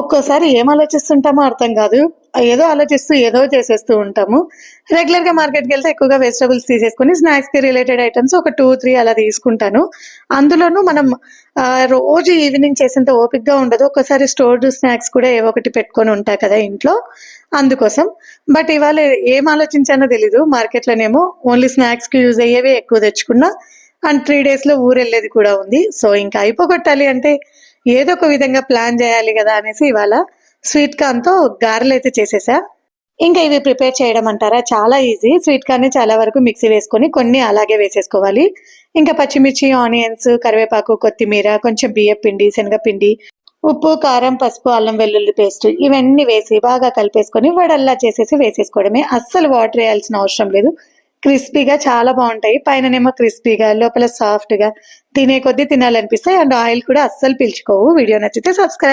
ఒక్కోసారి ఏం ఆలోచిస్తుంటామో అర్థం కాదు. ఏదో ఆలోచిస్తూ ఏదో చేసేస్తూ ఉంటాము. రెగ్యులర్గా మార్కెట్కి వెళ్తే ఎక్కువగా వెజిటబుల్స్ తీసేసుకుని స్నాక్స్కి రిలేటెడ్ ఐటమ్స్ ఒక టూ త్రీ అలా తీసుకుంటాను. అందులోనూ మనం రోజు ఈవినింగ్ చేసేంత ఓపిక్గా ఉండదు. ఒక్కసారి స్టోర్డ్ స్నాక్స్ కూడా ఏవో ఒకటి పెట్టుకొని ఉంటాయి కదా ఇంట్లో. అందుకోసం. బట్ ఇవాళ ఏం ఆలోచించానో తెలీదు. మార్కెట్ లోనేమో ఓన్లీ స్నాక్స్కి యూజ్ అయ్యేవి ఎక్కువ తెచ్చుకున్నా. అండ్ త్రీ డేస్లో కూడా ఉంది. సో ఇంకా అయిపోగొట్టాలి అంటే ఏదో ఒక విధంగా ప్లాన్ చేయాలి కదా అనేసి ఇవాళ స్వీట్ కార్న్తో గారెలు అయితే చేసేసా. ఇంకా ఇవి ప్రిపేర్ చేయడం అంటారా? చాలా ఈజీ. స్వీట్ కార్న్ చాలా వరకు మిక్సీ వేసుకొని కొన్ని అలాగే వేసేసుకోవాలి. ఇంకా పచ్చిమిర్చి ఆనియన్స్ కరివేపాకు కొత్తిమీర కొంచెం బియ్య పిండి శనగపిండి ఉప్పు కారం పసుపు అల్లం వెల్లుల్లి పేస్ట్ ఇవన్నీ వేసి బాగా కలిపేసుకొని వడల్లా చేసేసి వేసేసుకోవడమే. అస్సలు వాటర్ వేయాల్సిన అవసరం లేదు. క్రిస్పీగా చాలా బాగుంటాయి. పైననేమో క్రిస్పీగా లోపల సాఫ్ట్గా తినే కొద్దీ తినాలనిపిస్తాయి. అండ్ ఆయిల్ కూడా అస్సలు పీల్చుకోవు. వీడియో నచ్చితే సబ్స్క్రైబ్